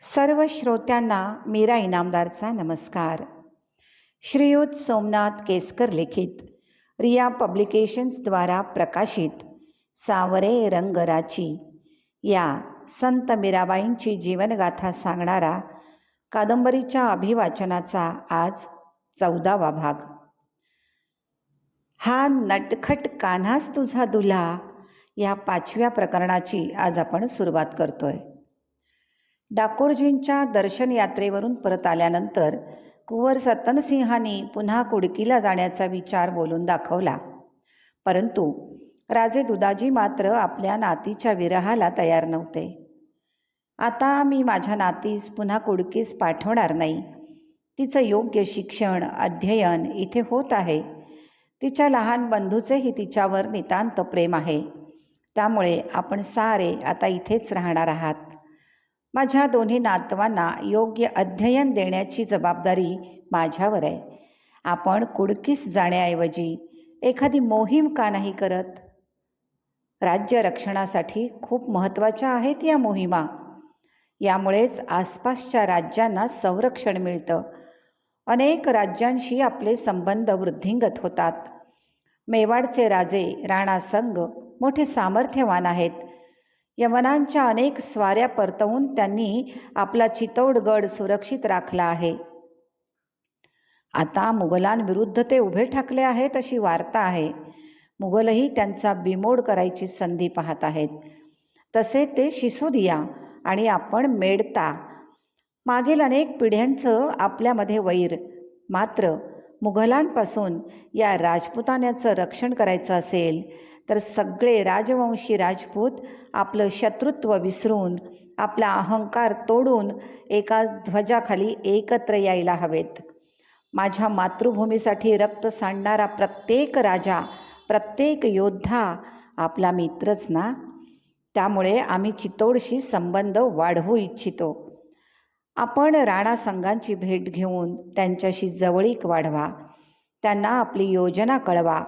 सर्व श्रोत्यांना मीरा इनामदारचा नमस्कार. श्रीयुत सोमनाथ केसकर लिखित रिया पब्लिकेशन्सद्वारा प्रकाशित सावरे रंगराची या संत मीराबाईंची जीवनगाथा सांगणारा कादंबरीच्या अभिवाचनाचा आज चौदावा भाग. हा नटखट कान्हास तुझा दुल्हा या पाचव्या प्रकरणाची आज आपण सुरुवात करतोय. डाकोरजींच्या दर्शन यात्रेवरून परत आल्यानंतर कुंवर सतनसिंहाने पुन्हा कुडकीला जाण्याचा विचार बोलून दाखवला. परंतु राजे दुदाजी मात्र आपल्या नातीच्या विरहाला तयार नव्हते. आता मी माझ्या नातीस पुन्हा कुडकीस पाठवणार नाही. तिचं योग्य शिक्षण अध्ययन इथे होत आहे. तिच्या लहान बंधूचेही तिच्यावर नितांत प्रेम आहे. त्यामुळे आपण सारे आता इथेच राहणार आहात. माझ्या दोन्ही नातवांना योग्य अध्ययन देण्याची जबाबदारी माझ्यावर आहे. आपण कुडकीस जाण्याऐवजी एखादी मोहीम का नाही करत? राज्य रक्षणासाठी खूप महत्त्वाच्या आहेत या मोहिमा. यामुळेच आसपासच्या राज्यांना संरक्षण मिळतं. अनेक राज्यांशी आपले संबंध वृद्धिंगत होतात. मेवाडचे राजे राणा संघ मोठे सामर्थ्यवान आहेत. यवनांच्या अनेक स्वाऱ्या परतवून त्यांनी आपला चितौडगड सुरक्षित राखला आहे. आता मुघलांविरुद्ध ते उभे ठाकले आहेत अशी वार्ता आहे. मुघलही त्यांचा बिमोड करायची संधी पाहत आहेत. तसे ते शिसोदिया आणि आपण मेडता मागील अनेक पिढ्यांचं आपल्यामध्ये वैर. मात्र मुघलांपासून या राजपुतान्याचं रक्षण करायचं असेल तर सगळे राजवंशी राजपूत आपलं शत्रुत्व विसरून आपला अहंकार तोडून एका ध्वजाखाली एकत्र यायला हवेत. माझ्या मातृभूमीसाठी रक्त सांडणारा प्रत्येक राजा प्रत्येक योद्धा आपला मित्रच ना? त्यामुळे आम्ही चितोडशी संबंध वाढवू इच्छितो. आपण राणा संघांची भेट घेऊन त्यांच्याशी जवळीक वाढवा. त्यांना आपली योजना कळवा.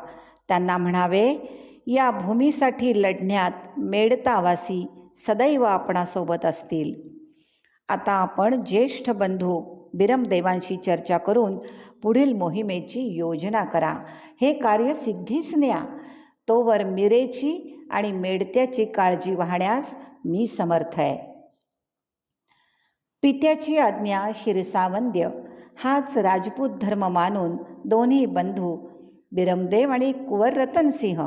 त्यांना म्हणावे या भूमीसाठी लढण्यात मेडतावासी सदैव आपणासोबत असतील. आता आपण ज्येष्ठ बंधू बिरमदेवांशी चर्चा करून पुढील मोहिमेची योजना करा. हे कार्य सिद्धीच न्या. तोवर मिरेची आणि मेडत्याची काळजी वाहण्यास मी समर्थ आहे. पित्याची आज्ञा शिरसावंद्य. हाच राजपूत धर्म मानून दोन्ही बंधू बिरमदेव आणि कुंवर रतनसिंह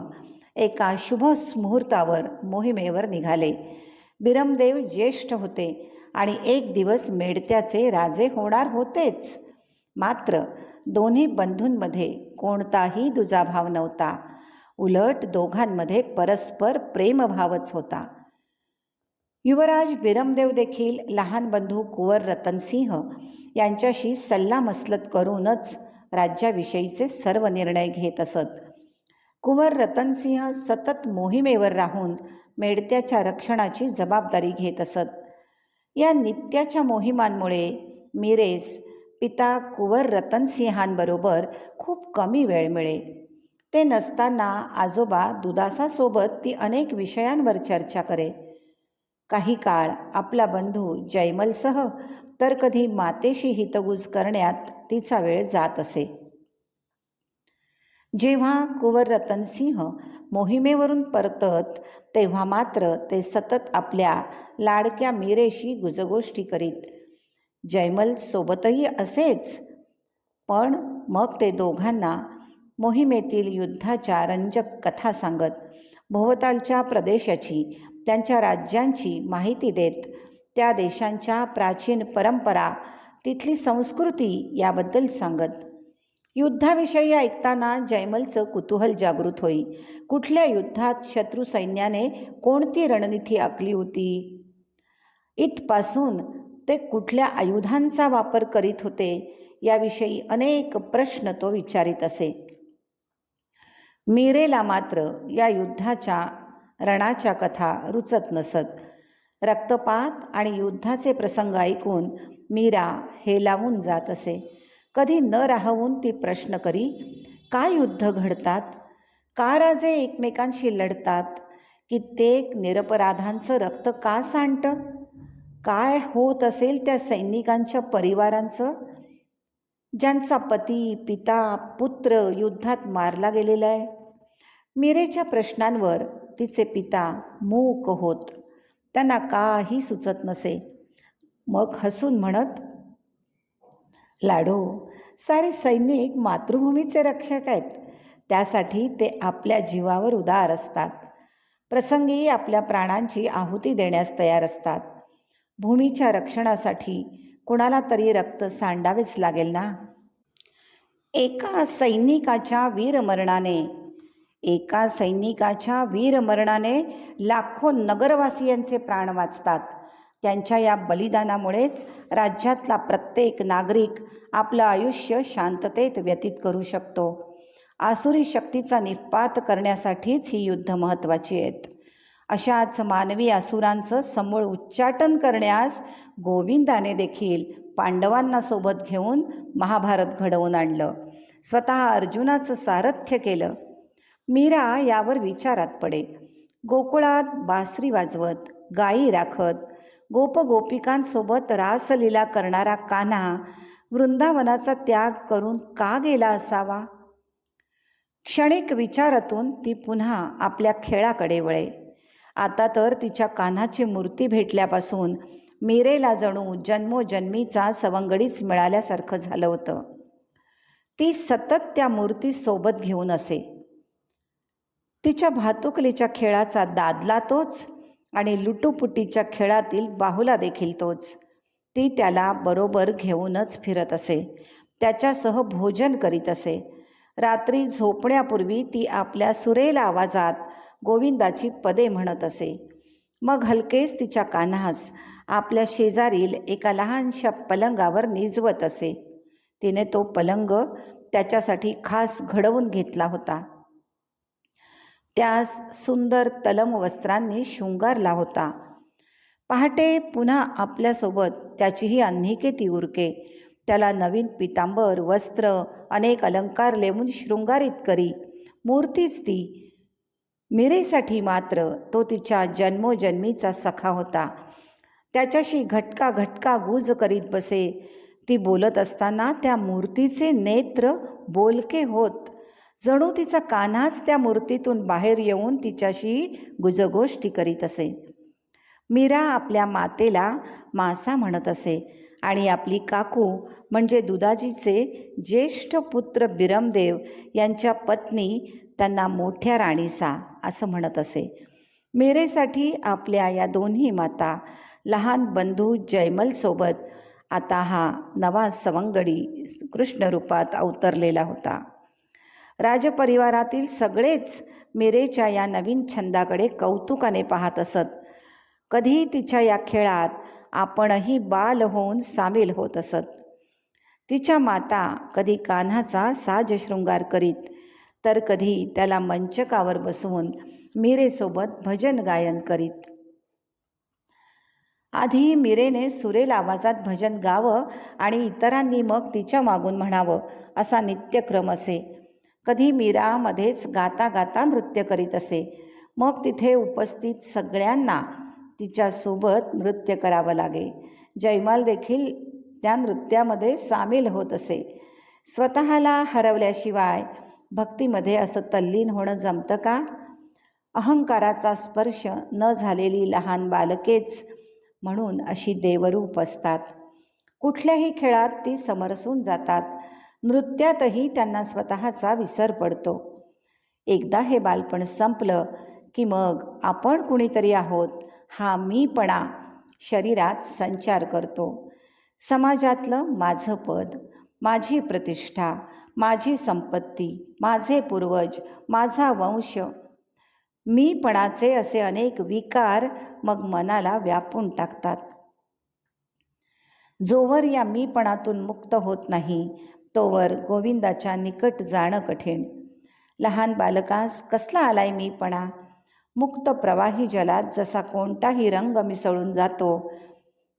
एका शुभ मुहूर्तावर मोहिमेवर निघाले. बिरमदेव ज्येष्ठ होते आणि एक दिवस मेडत्याचे राजे होणार होतेच. मात्र दोन्ही बंधूंमध्ये कोणताही दुजाभाव नव्हता. उलट दोघांमध्ये परस्पर प्रेमभावच होता. युवराज बिरमदेव देखील लहान बंधू कुंवर रतनसिंह यांच्याशी सल्लामसलत करूनच राज्याविषयीचे सर्व निर्णय घेत असत. कुंवर रतनसिंह सतत मोहिमेवर राहून मेडत्याच्या रक्षणाची जबाबदारी घेत असत. या नित्याच्या मोहिमांमुळे मिरेस पिता कुंवर रतनसिंहांबरोबर खूप कमी वेळ मिळे. ते नसताना आजोबा दुदासासोबत ती अनेक विषयांवर चर्चा करे. काही काळ आपला बंधू जयमलसह तर कधी मातेशी हितगुज करण्यात तिचा वेळ जात असे. जेव्हा कुंवर रतनसिंह मोहिमेवरून परतत तेव्हा मात्र ते सतत आपल्या लाडक्या मीरेशी गुजगोष्टी करीत. जयमल सोबतही असेच? पण मग ते दोघांना मोहिमेतील युद्धाच्या रंजक कथा सांगत भोवतालच्या प्रदेशाची त्यांच्या राज्यांची माहिती देत त्या देशांच्या प्राचीन परंपरा तिथली संस्कृती याबद्दल सांगत. युद्धाविषयी ऐकताना जयमलचं कुतूहल जागृत होई. कुठल्या युद्धात शत्रू सैन्याने कोणती रणनीती आखली होती? इथपासून ते कुठल्या आयुधांचा वापर करीत होते? याविषयी अनेक प्रश्न तो विचारित असे. मीरेला मात्र या युद्धाच्या रणाच्या कथा रुचत नसत. रक्तपात आणि युद्धाचे प्रसंग ऐकून मीरा हे लावून जात असे. कधी न राहवून ती प्रश्न करी का युद्ध घडतात? का राजे एकमेकांशी लढतात. कित्येक निरपराधांचं रक्त का सांडतं? काय होत असेल त्या सैनिकांच्या परिवारांचं? ज्यांचा पती पिता पुत्र युद्धात मारला गेलेला आहे. मिरेच्या प्रश्नांवर तिचे पिता मूक होत. त्यांना काही सुचत नसे. मग हसून म्हणत लाडो. सारे सैनिक मातृभूमीचे रक्षक आहेत. त्यासाठी ते आपल्या जीवावर उदार असतात. प्रसंगी आपल्या प्राणांची आहुती देण्यास तयार असतात. भूमीच्या रक्षणासाठी कुणाला तरी रक्त सांडावेच लागेल ना? एका सैनिकाच्या वीरमरणाने एका सैनिकाच्या वीरमरणाने लाखो नगरवासियांचे प्राण वाचतात. त्यांच्या या बलिदानामुळेच राज्यातला प्रत्येक नागरिक आपलं आयुष्य शांततेत व्यतीत करू शकतो. आसुरी शक्तीचा निपात करण्यासाठीच ही युद्ध महत्त्वाची आहेत. अशाच मानवी आसुरांचं समूळ उच्चाटन करण्यास गोविंदाने देखील पांडवांना सोबत घेऊन महाभारत घडवून आणलं. स्वतः अर्जुनाचं सारथ्य केलं. मीरा यावर विचारात पडे. गोकुळात बासरी वाजवत गायी राखत गोपगोपिकांसोबत रासलीला करणारा कान्हा वृंदावनाचा त्याग करून का गेला असावा? क्षणिक विचारातून ती पुन्हा आपल्या खेळाकडे वळे. आता तर तिच्या कान्हाची मूर्ती भेटल्यापासून मीरेला जणू जन्मोजन्मीचा सवंगडीच मिळाल्यासारखं झालं होतं. ती सतत त्या मूर्ती सोबत घेऊन असे. तिच्या भातुकलीच्या खेळाचा दादला तोच आणि लुटूपुटीच्या खेळातील बाहुला देखील तोच. ती त्याला बरोबर घेऊनच फिरत असे. त्याच्यासह भोजन करीत असे. रात्री झोपण्यापूर्वी ती आपल्या सुरेल आवाजात गोविंदाची पदे म्हणत असे. मग हलकेच तिच्या कान्हास आपल्या शेजारील एका लहानशा पलंगावर निजवत असे. तिने तो पलंग त्याच्यासाठी खास घडवून घेतला होता. त्यास सुंदर तलम वस्त्रांनी शृंगारला होता. पहाटे पुन्हा आपल्यासोबत त्याचीही अन्निके ती उरके. त्याला नवीन पितांबर वस्त्र अनेक अलंकार लेवून शृंगारित करी. मूर्तीच ती. मिरेसाठी मात्र तो तिच्या जन्मोजन्मीचा सखा होता. त्याच्याशी घटका घटका गुज करीत बसे. ती बोलत असताना त्या मूर्तीचे नेत्र बोलके होत. जणू तिचा कान्हाच त्या मूर्तीतून बाहेर येऊन तिच्याशी गुजगोष्टी करीत असे. मीरा आपल्या मातेला मासा म्हणत असे आणि आपली काकू म्हणजे दुदाजीचे ज्येष्ठ पुत्र बिरमदेव यांच्या पत्नी त्यांना मोठ्या राणीसा असं म्हणत असे. मीरेसाठी आपल्या या दोन्ही माता लहान बंधू जयमलसोबत आता हा नवा सवंगडी कृष्णरूपात अवतरलेला होता. राजपरिवारातील सगळेच मिरेच्या या नवीन छंदाकडे कौतुकाने पाहत असत. कधी तिच्या या खेळात आपणही बाल होऊन सामील होत असत. तिच्या माता कधी कान्हाचा साज शृंगार करीत तर कधी त्याला मंचकावर बसवून मीरेसोबत भजन गायन करीत. आधी मिरेने सुरेल आवाजात भजन गावं आणि इतरांनी मग तिच्या मागून म्हणावं असा नित्यक्रम असे. कधी मीरामध्येच गाता गाता नृत्य करीत असे. मग तिथे उपस्थित सगळ्यांना तिच्यासोबत नृत्य करावं लागे. जयमाल देखील त्या नृत्यामध्ये सामील होत असे. स्वतःला हरवल्याशिवाय भक्तीमध्ये असं तल्लीन होणं जमतं का? अहंकाराचा स्पर्श न झालेली लहान बालकेच म्हणून अशी देवरूप असतात. कुठल्याही खेळात ती समरसून जातात. नृत्यातही त्यांना स्वतःचा विसर पडतो. एकदा हे बालपण संपलं की मग आपण कुणीतरी आहोत हा मीपणा शरीरात संचार करतो. समाजातलं माझं पद माझी प्रतिष्ठा माझी संपत्ती माझे पूर्वज माझा वंश. मीपणाचे असे अनेक विकार मग मनाला व्यापून टाकतात. जोवर या मीपणातून मुक्त होत नाही तोवर गोविंदाच्या निकट जाणं कठीण. लहान बालकास कसला आलाय मीपणा? मुक्त प्रवाही जलात जसा कोणताही रंग मिसळून जातो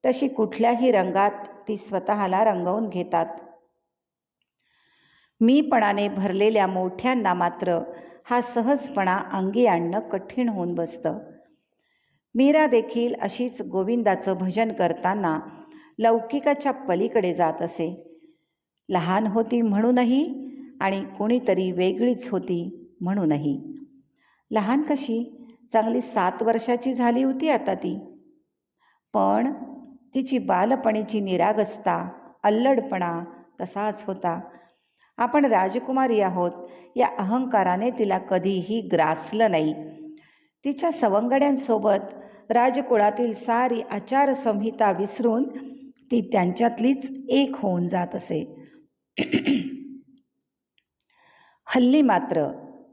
तशी कुठल्याही रंगात ती स्वतःला रंगवून घेतात. मीपणाने भरलेल्या मोठ्यांना मात्र हा सहजपणा अंगी आणणं कठीण होऊन बसतं. मीरा देखील अशीच गोविंदाचं भजन करताना लौकिकाच्या पलीकडे जात असे. लहान होती म्हणूनही आणि कोणीतरी वेगळीच होती म्हणूनही. लहान कशी? चांगली सात वर्षाची झाली होती आता ती. पण तिची बालपणीची निरागसता अल्लडपणा तसाच होता. आपण राजकुमारी आहोत या अहंकाराने तिला कधीही ग्रासलं नाही. तिच्या सवंगड्यांसोबत राजकुळातील सारी आचारसंहिता विसरून ती त्यांच्यातलीच एक होऊन जात असे. हल्ली मात्र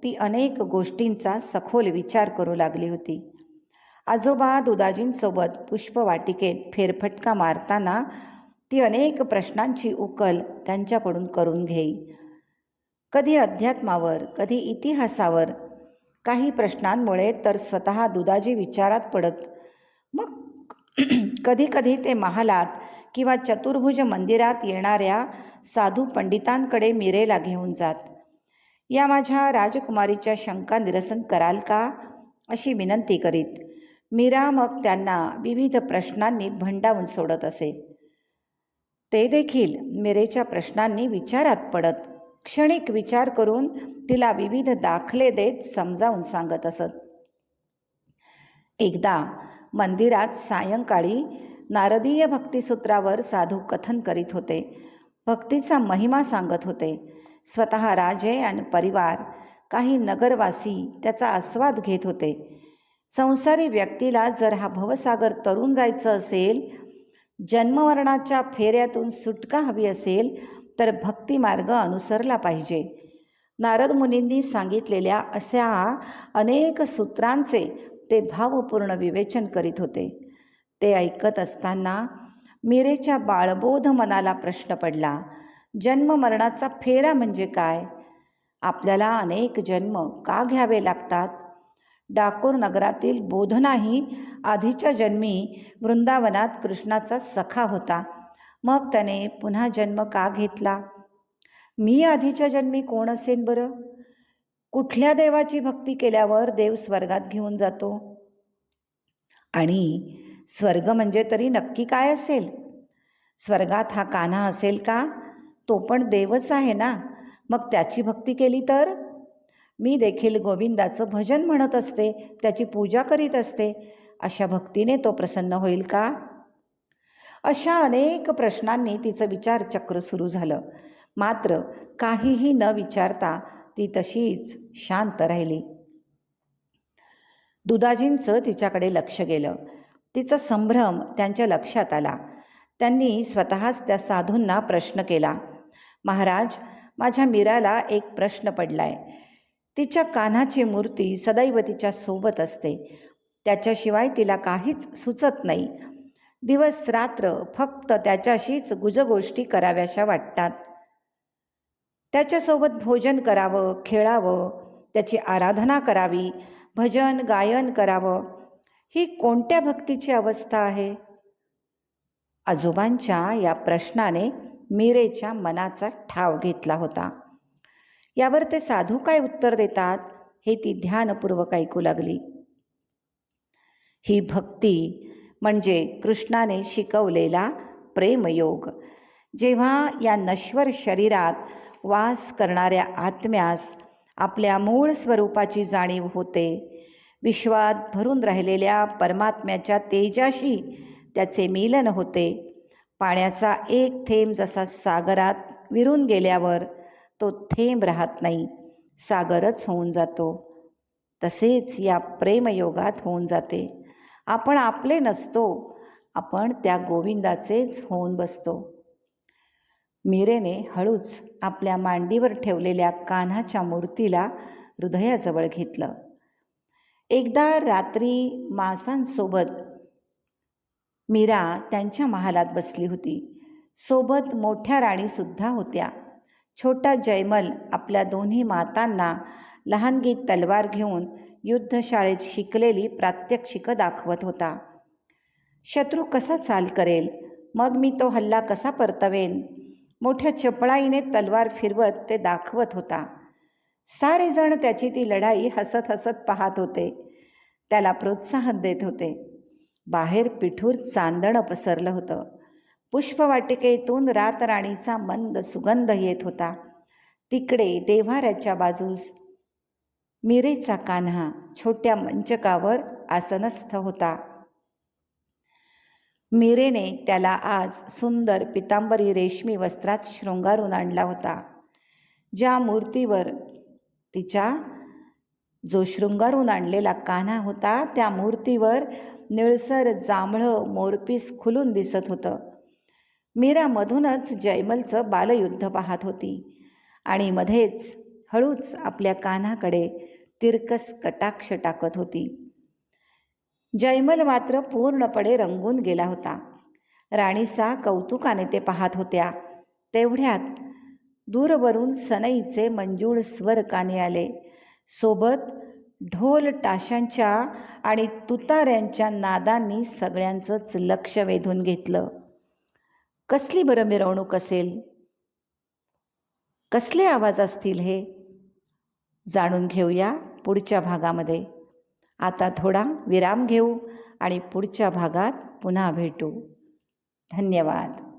ती अनेक गोष्टींचा सखोल विचार करू लागली होती. आजोबा दुदाजींसोबत पुष्पवाटिकेत फेरफटका मारताना ती अनेक प्रश्नांची उकल त्यांच्याकडून करून घेई. कधी अध्यात्मावर कधी इतिहासावर काही प्रश्नांमुळे तर स्वतः दुदाजी विचारात पडत मग कधी कधी ते महालात किंवा चतुर्भुज मंदिरात येणाऱ्या साधू पंडितांकडे मिरेला घेऊन जात. या माझ्या राजकुमारीच्या शंका निरसन कराल का? अशी विनंती करीत मीरा मग त्यांना विविध प्रश्नांनी भंडावून सोडत असे. ते देखील मिरेच्या प्रश्नांनी विचारात पडत क्षणिक विचार करून तिला विविध दाखले देत समजावून सांगत असत. एकदा मंदिरात सायंकाळी नारदीय भक्तिसूत्रावर साधू कथन करीत होते. भक्तीचा महिमा सांगत होते. स्वतः राजे आणि परिवार काही नगरवासी त्याचा आस्वाद घेत होते. संसारी व्यक्तीला जर हा भवसागर तरून जायचं असेल जन्मवर्णाच्या फेऱ्यातून सुटका हवी असेल तर भक्तिमार्ग अनुसरला पाहिजे. नारद मुनींनी सांगितलेल्या अशा अनेक सूत्रांचे ते भावपूर्ण विवेचन करीत होते. ते ऐकत असताना मीरेच्या बाळबोध मनाला प्रश्न पडला जन्म मरणाचा फेरा म्हणजे काय? आपल्याला अनेक जन्म का घ्यावे लागतात? डाकोर नगरातील बोधनाही आधीच्या जन्मी वृंदावनात कृष्णाचा सखा होता मग त्याने पुन्हा जन्म का घेतला? मी आधीच्या जन्मी कोण असेन बरं? कुठल्या देवाची भक्ती केल्यावर देव स्वर्गात घेऊन जातो? आणि स्वर्ग म्हणजे तरी नक्की काय असेल? स्वर्गात हा कान्हा असेल का? तो पण देवच आहे ना? मग त्याची भक्ती केली तर? मी देखील गोविंदाचं भजन म्हणत असते त्याची पूजा करीत असते. अशा भक्तीने तो प्रसन्न होईल का? अशा अनेक प्रश्नांनी तिचं विचारचक्र सुरू झालं. मात्र काहीही न विचारता ती तशीच शांत राहिली. दुदाजींचं तिच्याकडे लक्ष गेलं. तिचा संभ्रम त्यांच्या लक्षात आला. त्यांनी स्वतःच त्या साधूंना प्रश्न केला. महाराज माझ्या मीराला एक प्रश्न पडलाय. तिच्या कान्हाची मूर्ती सदैव तिच्या सोबत असते. त्याच्याशिवाय तिला काहीच सुचत नाही. दिवस रात्र फक्त त्याच्याशीच गुजगोष्टी कराव्याशा वाटतात. त्याच्यासोबत भोजन करावं खेळावं त्याची आराधना करावी भजन गायन करावं ही कोणत्या भक्तीची अवस्था आहे? आजोबांच्या या प्रश्नाने मीरेच्या मनाचा ठाव घेतला होता. यावर ते साधू काय उत्तर देतात हे ती ध्यानपूर्वक ऐकू लागली. ही भक्ती म्हणजे कृष्णाने शिकवलेला प्रेमयोग. जेव्हा या नश्वर शरीरात वास करणाऱ्या आत्म्यास आपल्या मूळ स्वरूपाची जाणीव होते विश्वात भरून राहिलेल्या परमात्म्याच्या तेजाशी त्याचे मिलन होते. पाण्याचा एक थेंब जसा सागरात विरून गेल्यावर तो थेंब राहत नाही सागरच होऊन जातो. तसेच या प्रेमयोगात होऊन जाते. आपण आपले नसतो आपण त्या गोविंदाचेच होऊन बसतो. मीरेने हळूच आपल्या मांडीवर ठेवलेल्या कान्हाच्या मूर्तीला हृदयाजवळ घेतलं. एकदा रात्री मासांसोबत मीरा त्यांच्या महालात बसली होती. सोबत मोठ्या राणीसुद्धा होत्या. छोटा जयमल आपल्या दोन्ही मातांना लहानगी तलवार घेऊन युद्धशाळेत शिकलेली प्रात्यक्षिकं दाखवत होता. शत्रू कसा चाल करेल? मग मी तो हल्ला कसा परतवेन? मोठ्या चपळाईने तलवार फिरवत ते दाखवत होता. सारेजण त्याची ती लढाई हसत हसत पाहत होते. त्याला प्रोत्साहन देत होते. बाहेर पिठूर चांदणं पसरलं होतं. पुष्पवाटिकेतून रातराणीचा मंद सुगंध येत होता. तिकडे देव्हाऱ्याच्या बाजूस मिरेचा कान्हा छोट्या मंचकावर आसनस्थ होता. मिरेने त्याला आज सुंदर पितांबरी रेशमी वस्त्रात शृंगारून आणला होता. ज्या मूर्तीवर तिच्या जो शृंगारून आणलेला कान्हा होता त्या मूर्तीवर निळसर जांभळं मोरपीस खुलून दिसत होतं. मीरामधूनच जयमलचं बालयुद्ध पाहत होती आणि मध्येच हळूच आपल्या कान्हाकडे तिरकस कटाक्ष टाकत होती. जयमल मात्र पूर्णपणे रंगून गेला होता. राणीसा कौतुकाने ते पाहत होत्या तेवढ्यात दूरवरून सनईचे मंजूळ स्वर काने आले. सोबत ढोल टाशांच्या आणि तुताऱ्यांच्या नादांनी सगळ्यांचंच लक्ष वेधून घेतलं. कसली बरं मिरवणूक असेल? कसले आवाज असतील हे? जाणून घेऊया पुढच्या भागामध्ये. आता थोडा विराम घेऊ आणि पुढच्या भागात पुन्हा भेटू. धन्यवाद.